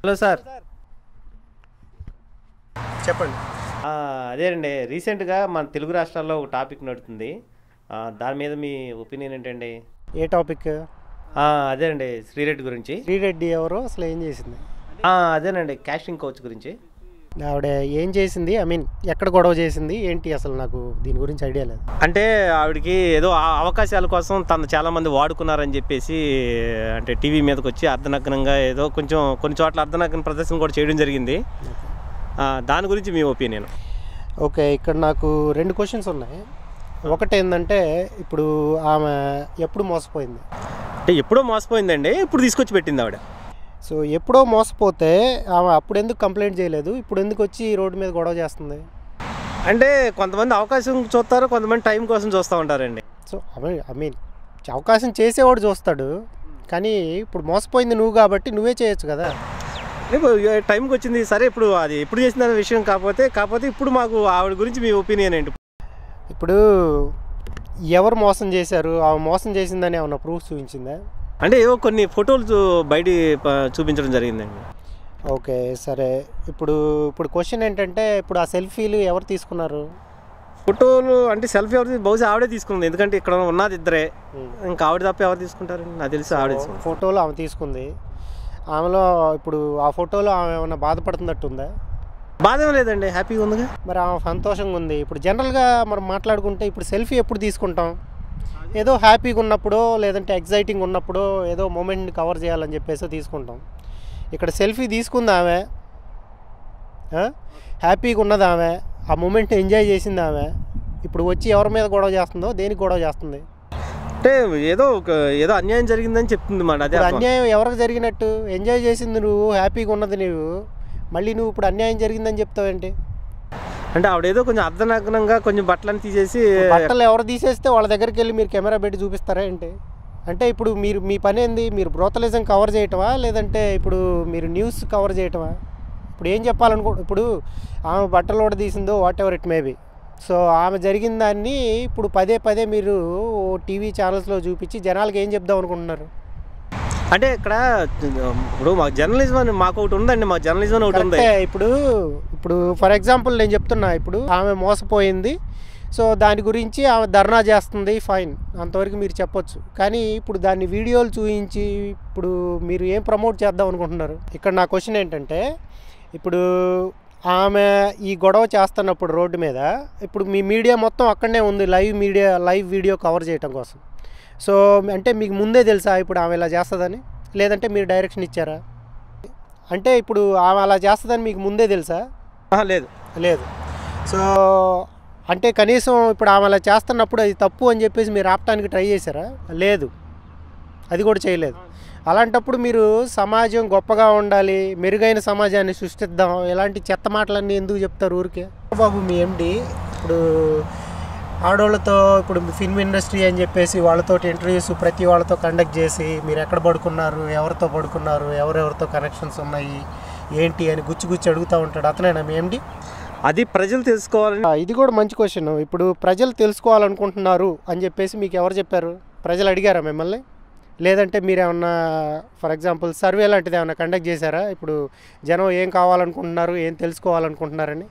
Hello sir. చెప్పండి. అదేనండి రీసెంట్గా మన తెలుగు రాష్ట్రాల్లో ఒక టాపిక్ నడుతుంది. దాని మీద మీ ఒపీనియన్ ఏంటండి? ఏ టాపిక్? అదేనండి శ్రీరెడ్డి గురించి. శ్రీరెడ్డి ఎవరో? అసలు ఏం చేసింది? అదేనండి క్యాస్టింగ్ కోచ్ గురించి. ఆవిడ ఏం చేసింది? ఐ మీన్ ఎక్కడ గొడవ చేసింది? ఏంటి అసలు నాకు దీని గురించి ఐడియా లేదు. అంటే ఆవిడకి ఏదో ఆ అవకాశాల కోసం తను చాలా మంది వాడుకున్నారని చెప్పేసి అంటే టీవీ మీదకి వచ్చి అర్ధనగ్నంగా ఏదో కొంచెం కొన్ని చోట్ల అర్ధనగ్న ప్రదర్శన కూడా చేయడం జరిగింది. దాని గురించి మీ ఒపీనియన్? ఓకే ఇక్కడ నాకు రెండు క్వశ్చన్స్ ఉన్నాయి. ఒకటి ఏంటంటే ఇప్పుడు ఆమె ఎప్పుడు మోసపోయింది? అంటే ఎప్పుడో మోసపోయిందండి ఇప్పుడు తీసుకొచ్చి పెట్టింది ఆవిడ. సో ఎప్పుడో మోసపోతే ఆమె అప్పుడు ఎందుకు కంప్లైంట్ చేయలేదు? ఇప్పుడు ఎందుకు వచ్చి రోడ్డు మీద గొడవ చేస్తుంది? అంటే కొంతమంది అవకాశం చూస్తారు కొంతమంది టైం కోసం చూస్తూ ఉంటారండి. సో ఐ మీన్ అవకాశం చేసేవాడు చూస్తాడు కానీ ఇప్పుడు మోసపోయింది నువ్వు కాబట్టి నువ్వే చేయొచ్చు కదా? టైంకి వచ్చింది సరే ఇప్పుడు అది ఎప్పుడు చేసిన విషయం కాకపోతే కాకపోతే ఇప్పుడు మాకు ఆవిడ గురించి మీ ఒపీనియన్ ఏంటి? ఇప్పుడు ఎవరు మోసం చేశారు? ఆమె మోసం చేసిందని ఏమన్నా ప్రూఫ్ చూపించిందా? అంటే ఏవో కొన్ని ఫోటోలు చూ- బయట చూపించడం జరిగిందండి. ఓకే సరే. ఇప్పుడు ఇప్పుడు క్వశ్చన్ ఏంటంటే ఇప్పుడు ఆ సెల్ఫీలు ఎవరు తీసుకున్నారు? ఫోటోలు అంటే సెల్ఫీ ఎవరు బహుశా ఆవిడే తీసుకుంది. ఎందుకంటే ఇక్కడ ఉన్నది ఇద్దరే. ఇంకా ఆవిడ తప్ప ఎవరు తీసుకుంటారు నాకు తెలిసి ఆవిడ తీసుకుంది. ఫోటోలు ఆమె తీసుకుంది. ఆమెలో ఇప్పుడు ఆ ఫోటోలో ఆమె ఏమైనా బాధపడుతున్నట్టుందా? బాధ ఏం లేదండి. హ్యాపీగా ఉందిగా. మరి ఆమె సంతోషంగా ఉంది. ఇప్పుడు జనరల్గా మనం మాట్లాడుకుంటే ఇప్పుడు సెల్ఫీ ఎప్పుడు తీసుకుంటాం? ఏదో హ్యాపీగా ఉన్నప్పుడు లేదంటే ఎగ్జైటింగ్ ఉన్నప్పుడు ఏదో మూమెంట్ని కవర్ చేయాలని చెప్పేసి తీసుకుంటాం. ఇక్కడ సెల్ఫీ తీసుకుంది ఆమె. ఆ? హ్యాపీగా ఉన్నది ఆమె. ఆ మూమెంట్ ఎంజాయ్ చేసింది ఆమె. ఇప్పుడు వచ్చి ఎవరి మీద గొడవ చేస్తుందో దేనికి గొడవ చేస్తుంది? అంటే ఏదో ఒక ఏదో అన్యాయం జరిగిందని చెప్తుంది మాట అదే. అన్యాయం ఎవరికి జరిగినట్టు? ఎంజాయ్ చేసింది నువ్వు హ్యాపీగా ఉన్నది నువ్వు మళ్ళీ నువ్వు ఇప్పుడు అన్యాయం జరిగిందని చెప్తావేంటి? అంటే ఆవిడ ఏదో కొంచెం అర్ధనగ్నంగా కొంచెం బట్టలను తీసేసి బట్టలు ఎవరు తీసేస్తే వాళ్ళ దగ్గరికి వెళ్ళి మీరు కెమెరా పెట్టి చూపిస్తారా ఏంటి? అంటే ఇప్పుడు మీరు మీ పని ఏంది? మీరు బ్రోతలిజం కవర్ చేయటమా? లేదంటే ఇప్పుడు మీరు న్యూస్ కవర్ చేయటమా? ఇప్పుడు ఏం చెప్పాలనుకో ఇప్పుడు ఆమె బట్టలు కూడా తీసిందో whatever it maybe so ఆమె జరిగిన దాన్ని ఇప్పుడు పదే పదే మీరు టీవీ ఛానల్స్లో చూపించి జనాలకి ఏం చెప్దాం అనుకుంటున్నారు? అంటే ఇక్కడ ఇప్పుడు మాకు జర్నలిజం అని మాకు ఒకటి ఉందండి మాకు జర్నలిజం ఒకటి ఉంది. ఇప్పుడు ఇప్పుడు ఫర్ ఎగ్జాంపుల్ నేను చెప్తున్నా ఇప్పుడు ఆమె మోసపోయింది సో దాని గురించి ఆమె ధర్నా చేస్తుంది ఫైన్ అంతవరకు మీరు చెప్పొచ్చు. కానీ ఇప్పుడు దాన్ని వీడియోలు చూపించి ఇప్పుడు మీరు ఏం ప్రమోట్ చేద్దాం అనుకుంటున్నారు? ఇక్కడ నా క్వశ్చన్ ఏంటంటే ఇప్పుడు ఆమె ఈ గొడవ చేస్తున్నప్పుడు రోడ్డు మీద ఇప్పుడు మీ మీడియా మొత్తం అక్కడనే ఉంది live media live video cover చేయటం కోసం. సో అంటే మీకు ముందే తెలుసా ఇప్పుడు ఆమె ఇలా చేస్తుందని? లేదంటే మీరు డైరెక్షన్ ఇచ్చారా? అంటే ఇప్పుడు ఆమె అలా చేస్తుందని మీకు ముందే తెలుసా? లేదు. లేదు. సో అంటే కనీసం ఇప్పుడు ఆమె అలా చేస్తున్నప్పుడు అది తప్పు అని చెప్పేసి మీరు ఆపటానికి ట్రై చేశారా? లేదు. అది కూడా చేయలేదు. అలాంటప్పుడు మీరు సమాజం గొప్పగా ఉండాలి మెరుగైన సమాజాన్ని సృష్టిద్దాం ఇలాంటి చెత్త మాటలన్నీ ఎందుకు చెప్తారు ఊరికే? బాబు మీ ఎండి ఇప్పుడు ఆడవాళ్ళతో ఇప్పుడు ఫిల్మ్ ఇండస్ట్రీ అని చెప్పేసి వాళ్ళతో ఇంటర్వ్యూస్ ప్రతి వాళ్ళతో కండక్ట్ చేసి మీరు ఎక్కడ పడుకున్నారు ఎవరితో పడుకున్నారు ఎవరెవరితో కనెక్షన్స్ ఉన్నాయి ఏంటి అని గుచ్చి గుచ్చి అడుగుతూ ఉంటాడు. అతనేనా మీ ఎండి అది ప్రజలు తెలుసుకోవాలని ఆ, ఇది కూడా మంచి క్వశ్చన్ ఇప్పుడు ప్రజలు తెలుసుకోవాలనుకుంటున్నారు అని చెప్పేసి మీకు ఎవరు చెప్పారు? ప్రజలు అడిగారా మిమ్మల్ని? లేదంటే మీరు ఏమన్నా ఫర్ ఎగ్జాంపుల్ సర్వే లాంటిది ఏమన్నా కండక్ట్ చేశారా? ఇప్పుడు జనం ఏం కావాలనుకుంటున్నారు ఏం తెలుసుకోవాలనుకుంటున్నారని?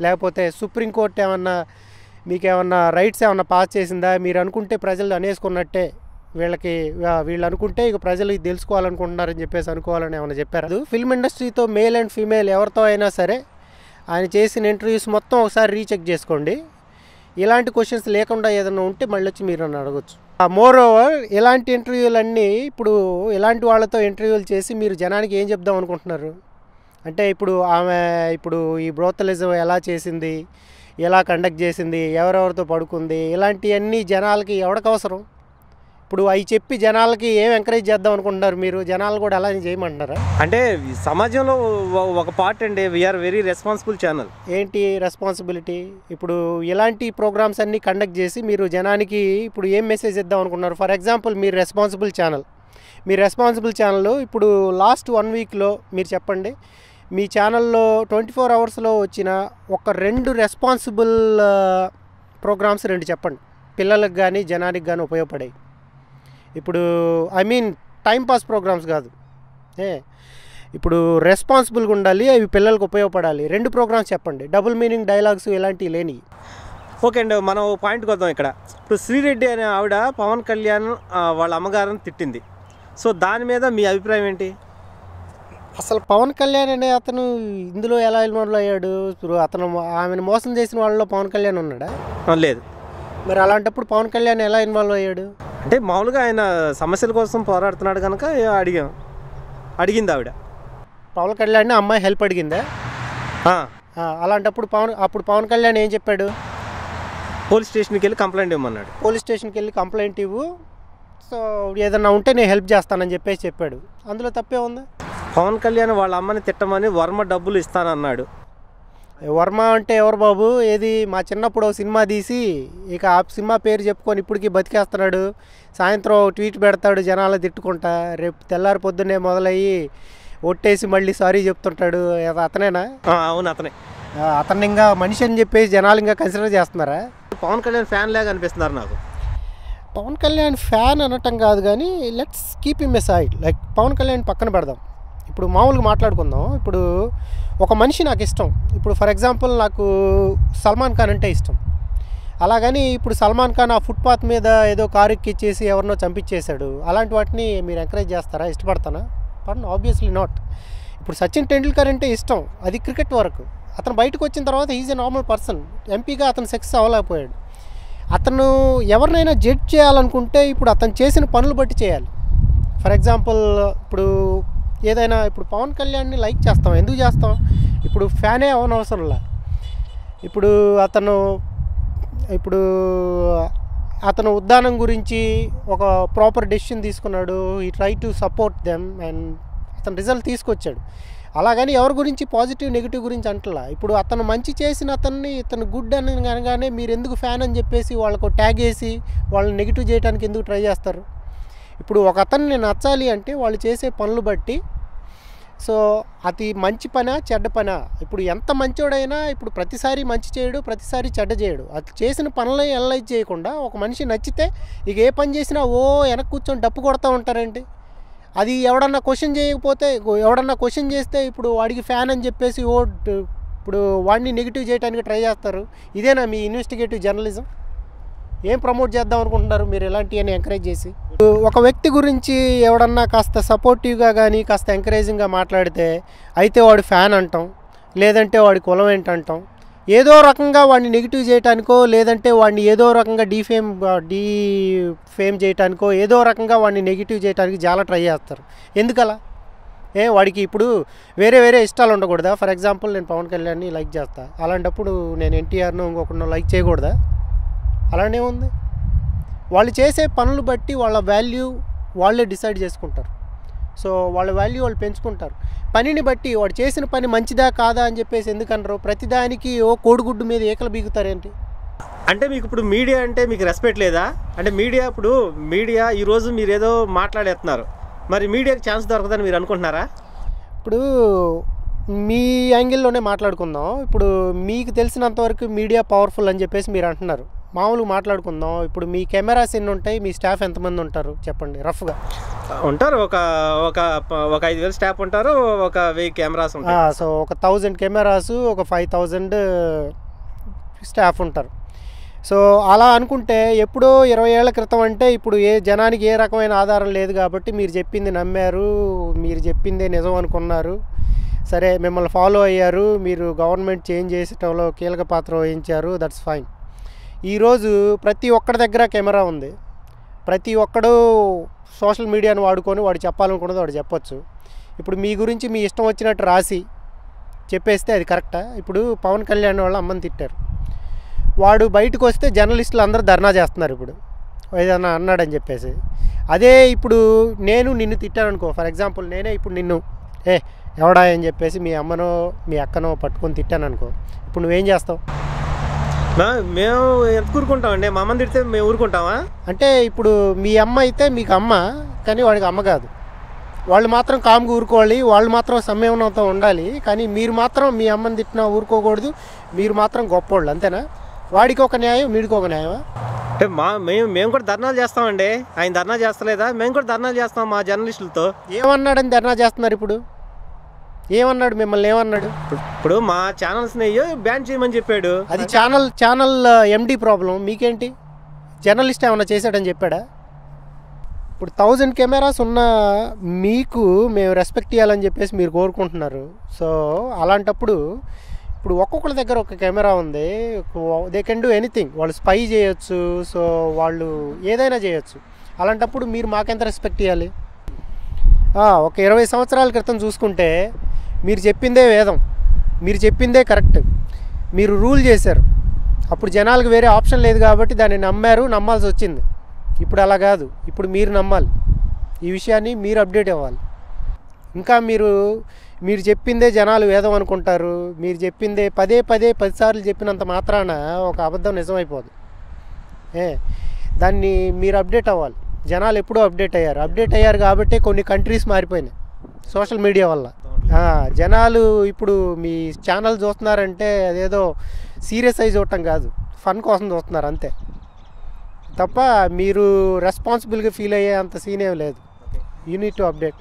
లేకపోతే సుప్రీంకోర్టు ఏమన్నా మీకు ఏమన్నా రైట్స్ ఏమన్నా పాస్ చేసిందా? మీరు అనుకుంటే ప్రజలు అనేసుకున్నట్టే వీళ్ళకి వీళ్ళు అనుకుంటే ఇక ప్రజలు ఇది తెలుసుకోవాలనుకుంటున్నారని చెప్పేసి అనుకోవాలని ఏమైనా చెప్పారు? ఫిల్మ్ ఇండస్ట్రీతో మేల్ అండ్ ఫీమేల్ ఎవరితో అయినా సరే ఆయన చేసిన ఇంటర్వ్యూస్ మొత్తం ఒకసారి రీచెక్ చేసుకోండి. ఇలాంటి క్వశ్చన్స్ లేకుండా ఏదైనా ఉంటే మళ్ళీ వచ్చి మీరు నన్ను అడగచ్చు. మోర్ ఓవర్ ఇలాంటి ఇంటర్వ్యూలన్నీ ఇప్పుడు ఇలాంటి వాళ్ళతో ఇంటర్వ్యూలు చేసి మీరు జనానికి ఏం చెప్దాం అనుకుంటున్నారు? అంటే ఇప్పుడు ఆమె ఇప్పుడు ఈ బ్రోతలిజం ఎలా చేసింది? ఎలా కండక్ట్ చేసింది ఎవరెవరితో పడుకుంది ఇలాంటివన్నీ జనాలకి ఎవరికి అవసరం? ఇప్పుడు అవి చెప్పి జనాలకి ఏం ఎంకరేజ్ చేద్దాం అనుకుంటున్నారు మీరు? జనాలు కూడా ఎలా చేయమంటున్నారా? అంటే సమాజంలో ఒక పార్ట్ అండి we are very responsible channel ఏంటి రెస్పాన్సిబిలిటీ ఇప్పుడు ఇలాంటి ప్రోగ్రామ్స్ అన్నీ కండక్ట్ చేసి మీరు జనానికి ఇప్పుడు ఏం మెసేజ్ ఇద్దాం అనుకున్నారు ఫర్ ఎగ్జాంపుల్ మీరు రెస్పాన్సిబుల్ ఛానల్ మీ రెస్పాన్సిబుల్ ఛానల్ ఇప్పుడు లాస్ట్ వన్ వీక్లో మీరు చెప్పండి మీ ఛానల్లో ట్వంటీ ఫోర్ అవర్స్లో వచ్చిన ఒక రెండు రెస్పాన్సిబుల్ ప్రోగ్రామ్స్ రెండు చెప్పండి. పిల్లలకు కానీ జనానికి కానీ ఉపయోగపడాయి. ఇప్పుడు ఐ మీన్ టైంపాస్ ప్రోగ్రామ్స్ కాదు. ఏ? ఇప్పుడు రెస్పాన్సిబుల్గా ఉండాలి అవి పిల్లలకు ఉపయోగపడాలి. రెండు ప్రోగ్రామ్స్ చెప్పండి. డబుల్ మీనింగ్ డైలాగ్స్ ఇలాంటివి లేని ఓకే అండి మనం పాయింట్కి వద్దాం ఇక్కడ. ఇప్పుడు శ్రీరెడ్డి అనే ఆవిడ పవన్ కళ్యాణ్ వాళ్ళ అమ్మగారిని తిట్టింది. సో దాని మీద మీ అభిప్రాయం ఏంటి? అసలు పవన్ కళ్యాణ్ అనే అతను ఇందులో ఎలా ఇన్వాల్వ్ అయ్యాడు? ఇప్పుడు అతను ఆమెను మోసం చేసిన వాళ్ళలో పవన్ కళ్యాణ్ ఉన్నాడా? లేదు. మరి అలాంటప్పుడు పవన్ కళ్యాణ్ ఎలా ఇన్వాల్వ్ అయ్యాడు? అంటే మామూలుగా ఆయన సమస్యల కోసం పోరాడుతున్నాడు కనుక అడిగాం. అడిగింది ఆవిడ. పవన్ కళ్యాణ్ అమ్మాయి హెల్ప్ అడిగిందా? అలాంటప్పుడు పవన్ అప్పుడు పవన్ కళ్యాణ్ ఏం చెప్పాడు? పోలీస్ స్టేషన్కి వెళ్ళి కంప్లైంట్ ఇవ్వమన్నాడు. పోలీస్ స్టేషన్కి వెళ్ళి కంప్లైంట్ ఇవ్వు. సో ఏదన్నా ఉంటే నేను హెల్ప్ చేస్తానని చెప్పేసి చెప్పాడు. అందులో తప్పే ఉంది? పవన్ కళ్యాణ్ వాళ్ళ అమ్మని తిట్టమని వర్మ డబ్బులు ఇస్తానన్నాడు. వర్మ అంటే ఎవరు బాబు? ఏది? మా చిన్నప్పుడు సినిమా తీసి ఇక ఆ సినిమా పేరు చెప్పుకొని ఇప్పటికీ బతికేస్తున్నాడు. సాయంత్రం ట్వీట్ పెడతాడు జనాలు తిట్టుకుంటా. రేపు తెల్లారి పొద్దున్నే మొదలయ్యి ఒట్టేసి మళ్ళీ సారీ చెప్తుంటాడు. అతనేనా? అవును అతనే. ఆ, అతన్ని ఇంకా మనిషి అని చెప్పేసి జనాలు ఇంకా కన్సిడర్ చేస్తున్నారా? పవన్ కళ్యాణ్ ఫ్యాన్ లాగా అనిపిస్తున్నారు నాకు. పవన్ కళ్యాణ్ ఫ్యాన్ అనటం కాదు కానీ let's keep him aside like Pavan Kalyan పక్కన పెడదాం. ఇప్పుడు మామూలుగా మాట్లాడుకుందాం. ఇప్పుడు ఒక మనిషి నాకు ఇష్టం. ఇప్పుడు ఫర్ ఎగ్జాంపుల్ నాకు సల్మాన్ ఖాన్ అంటే ఇష్టం. అలాగని ఇప్పుడు సల్మాన్ ఖాన్ ఆ ఫుట్పాత్ మీద ఏదో కారు ఎక్కిచ్చేసి ఎవరినో చంపించేశాడు అలాంటి వాటిని మీరు ఎంకరేజ్ చేస్తారా? ఇష్టపడతానా? పడను ఆబ్వియస్లీ నాట్ ఇప్పుడు సచిన్ టెండూల్కర్ అంటే ఇష్టం. అది క్రికెట్ వరకు. అతను బయటకు వచ్చిన తర్వాత ఈజ్ ఎ నార్మల్ పర్సన్ ఎంపీగా అతను సక్సెస్ అవ్వలేకపోయాడు. అతను ఎవరినైనా జడ్జ్ చేయాలనుకుంటే ఇప్పుడు అతను చేసిన పనులు బట్టి చేయాలి. ఫర్ ఎగ్జాంపుల్ ఇప్పుడు ఏదైనా ఇప్పుడు పవన్ కళ్యాణ్ని లైక్ చేస్తాం. ఎందుకు చేస్తాం? ఇప్పుడు ఫ్యానే అవనవసరంలా ఇప్పుడు అతను ఇప్పుడు అతను ఉద్దానం గురించి ఒక ప్రాపర్ డెసిషన్ తీసుకున్నాడు. ఈ try to support them and అతను రిజల్ట్ తీసుకొచ్చాడు. అలాగని ఎవరి గురించి పాజిటివ్ నెగిటివ్ గురించి అంటలా. ఇప్పుడు అతను మంచి చేసిన అతన్ని ఇతను గుడ్ అని అనగానే మీరు ఎందుకు ఫ్యాన్ అని చెప్పేసి వాళ్ళకు ట్యాగ్ వేసి వాళ్ళని నెగిటివ్ చేయడానికి ఎందుకు ట్రై చేస్తారు? ఇప్పుడు ఒక అతన్ని నచ్చాలి అంటే వాళ్ళు చేసే పనులు బట్టి సో అది మంచి పనా చెడ్డ పనా? ఇప్పుడు ఎంత మంచోడైనా ఇప్పుడు ప్రతిసారి మంచి చేయడు ప్రతిసారి చెడ్డ చేయడు. అది చేసిన పనులు ఎనలైజ్ చేయకుండా ఒక మనిషి నచ్చితే ఇక ఏ పని చేసినా ఓ వెనక కూర్చొని డప్పు కొడతా ఉంటారండి. అది ఎవడన్నా క్వశ్చన్ చేయకపోతే ఎవడన్నా క్వశ్చన్ చేస్తే ఇప్పుడు వాడికి ఫ్యాన్ అని చెప్పేసి ఓ ఇప్పుడు వాడిని నెగిటివ్ చేయడానికి ట్రై చేస్తారు. ఇదేనా మీ ఇన్వెస్టిగేటివ్ జర్నలిజం? ఏం ప్రమోట్ చేద్దాం అనుకుంటున్నారు? మీరు ఇలాంటివన్నీ ఎంకరేజ్ చేసి? ఒక వ్యక్తి గురించి ఎవడన్నా కాస్త సపోర్టివ్గా కానీ కాస్త ఎంకరేజింగ్గా మాట్లాడితే అయితే వాడు ఫ్యాన్ అంటాం లేదంటే వాడి కులం ఏంటంటాం ఏదో రకంగా వాడిని నెగిటివ్ చేయటానికో లేదంటే వాడిని ఏదో రకంగా డీఫేమ్ డీ ఫేమ్ చేయటానికో ఏదో రకంగా వాడిని నెగిటివ్ చేయడానికి చాలా ట్రై చేస్తారు. ఎందుకలా? ఏ వాడికి ఇప్పుడు వేరే వేరే ఇష్టాలు ఉండకూడదా? ఫర్ ఎగ్జాంపుల్ నేను పవన్ కళ్యాణ్ని లైక్ చేస్తా. అలాంటప్పుడు నేను ఎన్టీఆర్ను ఇంకొకరినో లైక్ చేయకూడదా? అలానే ఉంది. వాళ్ళు చేసే పనులు బట్టి వాళ్ళ వాల్యూ వాళ్ళే డిసైడ్ చేసుకుంటారు. సో వాళ్ళ వాల్యూ వాళ్ళు పెంచుకుంటారు. పనిని బట్టి వాడు చేసిన పని మంచిదా కాదా అని చెప్పేసి ఎందుకనరు? ప్రతిదానికి ఓ కోడిగుడ్డు మీద ఏకలు బీగుతారేంటి? అంటే మీకు ఇప్పుడు మీడియా అంటే మీకు రెస్పెక్ట్ లేదా? అంటే మీడియా ఇప్పుడు మీడియా ఈరోజు మీరు ఏదో మాట్లాడేస్తున్నారు. మరి మీడియాకి ఛాన్స్ దొరకదని మీరు అనుకుంటున్నారా? ఇప్పుడు మీ యాంగిల్లోనే మాట్లాడుకుందాం. ఇప్పుడు మీకు తెలిసినంతవరకు మీడియా పవర్ఫుల్ అని చెప్పేసి మీరు అంటున్నారు. మామూలుగా మాట్లాడుకుందాం. ఇప్పుడు మీ కెమెరాస్ ఎన్ని ఉంటాయి మీ స్టాఫ్ ఎంతమంది ఉంటారు? చెప్పండి రఫ్గా. ఉంటారు. ఒక ఒక ఒక ఐదు వేలు స్టాఫ్ ఉంటారు ఒక వెయ్యి కెమెరాస్ ఉంటాయి. సో ఒక థౌజండ్ కెమెరాస్ ఒక ఫైవ్ థౌజండ్ స్టాఫ్ ఉంటారు. సో అలా అనుకుంటే ఎప్పుడో ఇరవై ఏళ్ళ క్రితం అంటే ఇప్పుడు ఏ జనానికి ఏ రకమైన ఆధారం లేదు కాబట్టి మీరు చెప్పింది నమ్మారు మీరు చెప్పిందే నిజం అనుకున్నారు. సరే మిమ్మల్ని ఫాలో అయ్యారు మీరు గవర్నమెంట్ చేంజ్ చేసేటంలో కీలక పాత్ర వహించారు దట్స్ ఫైన్. ఈరోజు ప్రతి ఒక్కడి దగ్గర కెమెరా ఉంది. ప్రతి ఒక్కడు సోషల్ మీడియాను వాడుకొని వాడు చెప్పాలనుకున్నది వాడు చెప్పొచ్చు. ఇప్పుడు మీ గురించి మీ ఇష్టం వచ్చినట్టు రాసి చెప్పేస్తే అది కరెక్టా? ఇప్పుడు పవన్ కళ్యాణ్ వాళ్ళు అమ్మని తిట్టారు. వాడు బయటకు వస్తే జర్నలిస్టులు అందరూ ధర్నా చేస్తున్నారు ఇప్పుడు. ఏదన్నా అన్నాడని చెప్పేసి. అదే ఇప్పుడు నేను నిన్ను తిట్టాను అనుకో ఫర్ ఎగ్జాంపుల్ నేనే ఇప్పుడు నిన్ను ఏ ఎవడా? అని చెప్పేసి మీ అమ్మనో మీ అక్కనో పట్టుకొని తిట్టాను అనుకో ఇప్పుడు నువ్వేం చేస్తావు? మేము ఎంత ఊరుకుంటామండి మా అమ్మని తిడితే మేము ఊరుకుంటామా? అంటే ఇప్పుడు మీ అమ్మ అయితే మీకు అమ్మ కానీ వాడికి అమ్మ కాదు. వాళ్ళు మాత్రం కామ్గా ఊరుకోవాలి వాళ్ళు మాత్రం సంయమనంతో ఉండాలి కానీ మీరు మాత్రం మీ అమ్మని తిట్టినా ఊరుకోకూడదు మీరు మాత్రం గొప్పోళ్ళు అంతేనా? వాడికి ఒక న్యాయం వీడికి ఒక న్యాయమా? అంటే మా మేము మేము కూడా ధర్నాలు చేస్తామండి. ఆయన ధర్నా చేస్తలేదా? మేము కూడా ధర్నాలు చేస్తాం మా జర్నలిస్టులతో. ఏమన్నాడని ధర్నా చేస్తున్నారు ఇప్పుడు? ఏమన్నాడు మిమ్మల్ని? ఏమన్నాడు? ఇప్పుడు- మా ఛానల్స్ని బ్యాన్ చేయమని చెప్పాడు. అది ఛానల్ ఛానల్ ఎండి ప్రాబ్లం మీకేంటి? జర్నలిస్ట్ ఏమన్నా చేశాడని చెప్పాడా? ఇప్పుడు థౌజండ్ కెమెరాస్ ఉన్న మీకు మేము రెస్పెక్ట్ ఇవ్వాలని చెప్పేసి మీరు కోరుకుంటున్నారు. సో అలాంటప్పుడు ఇప్పుడు ఒక్కొక్కరి దగ్గర ఒక కెమెరా ఉంది. దే కెన్ డూ ఎనీథింగ్ వాళ్ళు స్పై చేయొచ్చు. సో వాళ్ళు ఏదైనా చేయొచ్చు. అలాంటప్పుడు మీరు మాకెంత రెస్పెక్ట్ ఇవ్వాలి ఒక ఇరవై సంవత్సరాల క్రితం చూసుకుంటే మీరు చెప్పిందే వేదం. మీరు చెప్పిందే కరెక్ట్. మీరు రూల్ చేశారు. అప్పుడు జనాలకు వేరే ఆప్షన్ లేదు కాబట్టి దాన్ని నమ్మారు నమ్మాల్సి వచ్చింది. ఇప్పుడు అలా కాదు. ఇప్పుడు మీరు నమ్మాలి. ఈ విషయాన్ని మీరు అప్డేట్ అవ్వాలి. ఇంకా మీరు మీరు చెప్పిందే జనాలు వేదం అనుకుంటారు. మీరు చెప్పిందే పదే పదే పదిసార్లు చెప్పినంత మాత్రాన ఒక అబద్ధం నిజమైపోదు. ఏ? దాన్ని మీరు అప్డేట్ అవ్వాలి. జనాలు ఎప్పుడూ అప్డేట్ అయ్యారు. అప్డేట్ అయ్యారు కాబట్టి కొన్ని కంట్రీస్ మారిపోయినాయి. సోషల్ మీడియా వల్ల. జనాలు ఇప్పుడు మీ ఛానల్ చూస్తున్నారంటే అదేదో సీరియస్ అయి చూడటం కాదు. ఫన్ కోసం చూస్తున్నారు అంతే. తప్ప మీరు రెస్పాన్సిబుల్గా ఫీల్ అయ్యే అంత సీన్ ఏం లేదు. Unit to update